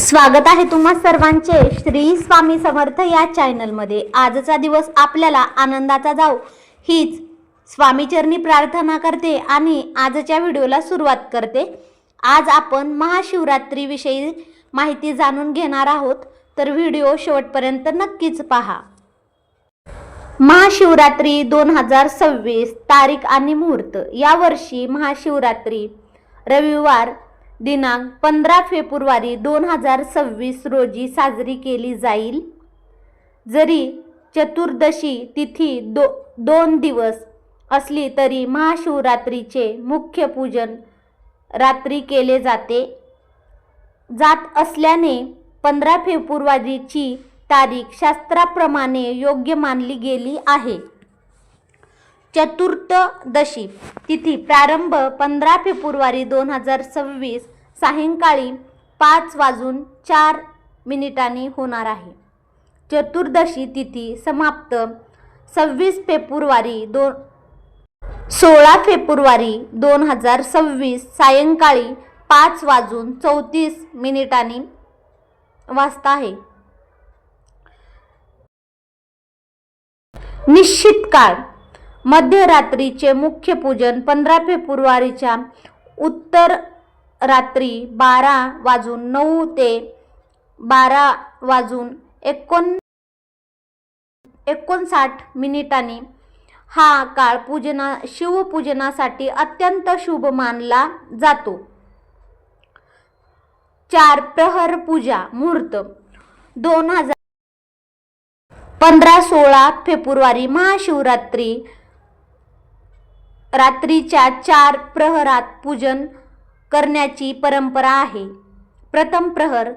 स्वागत आहे तुम्हा सर्वांचे. श्री स्वामी समर्थ या चॅनलमध्ये. आजचा दिवस आपल्याला आनंदाचा जाऊ. हीच स्वामीचरणी प्रार्थना करते आणि आजच्या व्हिडिओला सुरुवात करते. आज आपण महाशिवरात्रीविषयी माहिती जाणून घेणार आहोत. तर व्हिडिओ शेवटपर्यंत नक्कीच पहा. महाशिवरात्री दोन हजार सव्वीस तारीख आणि मुहूर्त. यावर्षी महाशिवरात्री रविवार दिनांक पंधरा फेब्रुवारी दोन हजार सव्वीस रोजी साजरी केली जाईल. जरी चतुर्दशी तिथी दो दोन दिवस असली तरी महाशिवरात्रीचे मुख्य पूजन रात्री केले जाते. जात असल्याने पंधरा फेब्रुवारीची तारीख शास्त्राप्रमाणे योग्य मानली गेली आहे. चतुर्थदशी तिथी प्रारंभ पंधरा फेब्रुवारी दोन हजार सव्वीस सायंकाळी पाच वाजून चार मिनिटांनी होणार आहे. चतुर्दशी तिथी समाप्त सव्वीस फेब्रुवारी दोन सोळा फेब्रुवारी दोन हजार सव्वीस सायंकाळी पाच वाजून चौतीस मिनिटांनी वाजता आहे. निश्चित काळ मध्यरात्रीचे मुख्य पूजन पंधरा फेब्रुवारीच्या उत्तर रात्री बारा वाजून नऊ ते बारा वाजून एकोण एकोणसाठ मिनिटांनी हा काळ पूजना शिवपूजनासाठी अत्यंत शुभ मानला जातो. चार प्रहर पूजा मुहूर्त दोन हजार पंधरा सोळा फेब्रुवारी महाशिवरात्री रात्रीच्या चार प्रहरात पूजन करण्याची परंपरा आहे. प्रथम प्रहर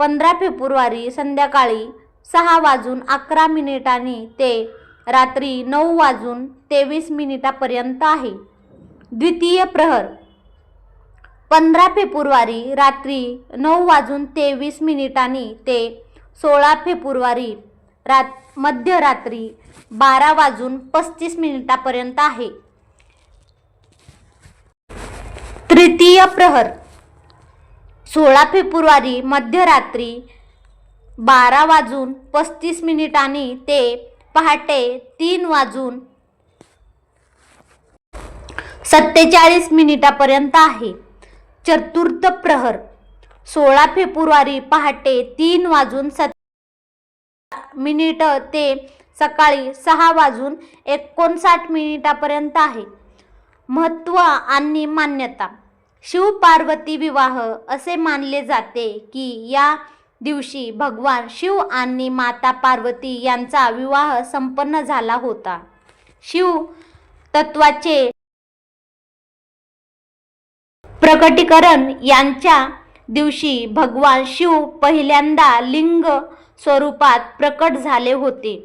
पंधरा फेब्रुवारी संध्याकाळी सहा वाजून अकरा मिनिटांनी ते रात्री नऊ वाजून तेवीस मिनिटापर्यंत आहे. द्वितीय प्रहर पंधरा फेब्रुवारी रात्री नऊ वाजून तेवीस मिनिटांनी ते सोळा फेब्रुवारी रात मध्यरात्री बारा वाजून पस्तीस मिनिटापर्यंत आहे. तृतीय प्रहर. सोळा फेब्रुवारी मध्यरात्री बारा वाजून पस्तीस मिनिटांनी ते पहाटे तीन वाजून सत्तेचाळीस मिनिटापर्यंत आहे. चतुर्थ प्रहर. सोळा फेब्रुवारी पहाटे तीन वाजून सत् मिनिट ते सकाळी सहा वाजून एकोणसाठ मिनिटापर्यंत आहे. महत्त्व आणि मान्यता. शिव-पार्वती विवाह असे मानले जाते की या दिवशी भगवान शिव आणि माता पार्वती यांचा विवाह संपन्न झाला होता. शिव तत्वाचे प्रकटीकरण यांच्या दिवशी भगवान शिव पहिल्यांदा लिंग स्वरूपात प्रकट झाले होते.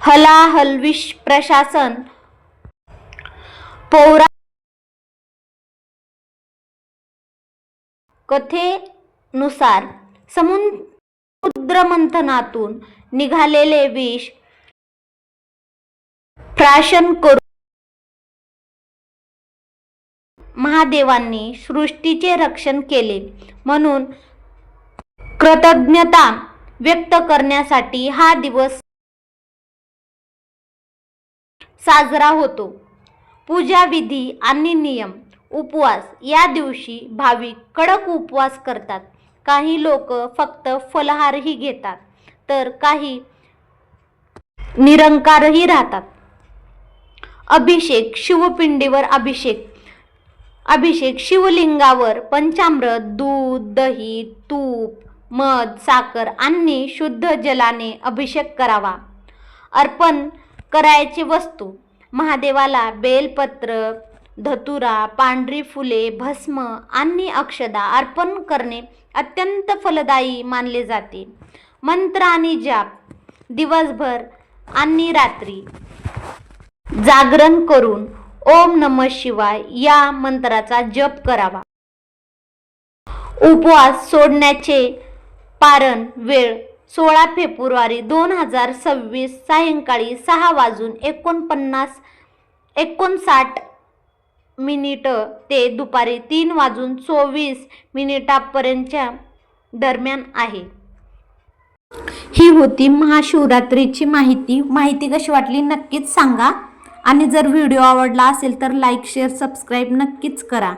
हलाहल विश प्रशासन पौरा कथेनुसार समुद्रमंथनातून निघालेले विष प्राशन करून महादेवांनी सृष्टीचे रक्षण केले. म्हणून कृतज्ञता व्यक्त करण्यासाठी हा दिवस साजरा होतो. पूजा विधी आणि नियम उपवास या दिवशी भाविक कडक उपवास करतात. काही लोक फक्त फलहारही घेतात तर काही निरंकारही राहतात. अभिषेक शिवपिंडीवर अभिषेक अभिषेक शिवलिंगावर पंचामृत दूध दही तूप मध साखर आणि शुद्ध जलाने अभिषेक करावा. अर्पण करायची वस्तू महादेवाला बेलपत्र धतुरा पांढरी फुले भस्म आणि अक्षदा अर्पण करणे अत्यंत फलदायी मानले जाते. मंत्र आणि जाप दिवसभर आणि रात्री. जागरण करून ओम नम शिवाय या मंत्राचा जप करावा. उपवास सोडण्याचे पारण वेळ सोळा फेब्रुवारी दोन हजार सव्वीस सायंकाळी सहा वाजून एकोणपन्नास एकोणसाठ मिनिट ते दुपारी तीन वाजून चोवीस मिनिटापर्यंतच्या दरम्यान आहे. ही होती महाशिवरात्रीची माहिती. माहिती कशी वाटली नक्कीच सांगा. आणि जर व्हिडिओ आवडला असेल तर लाईक शेअर सबस्क्राईब नक्कीच करा.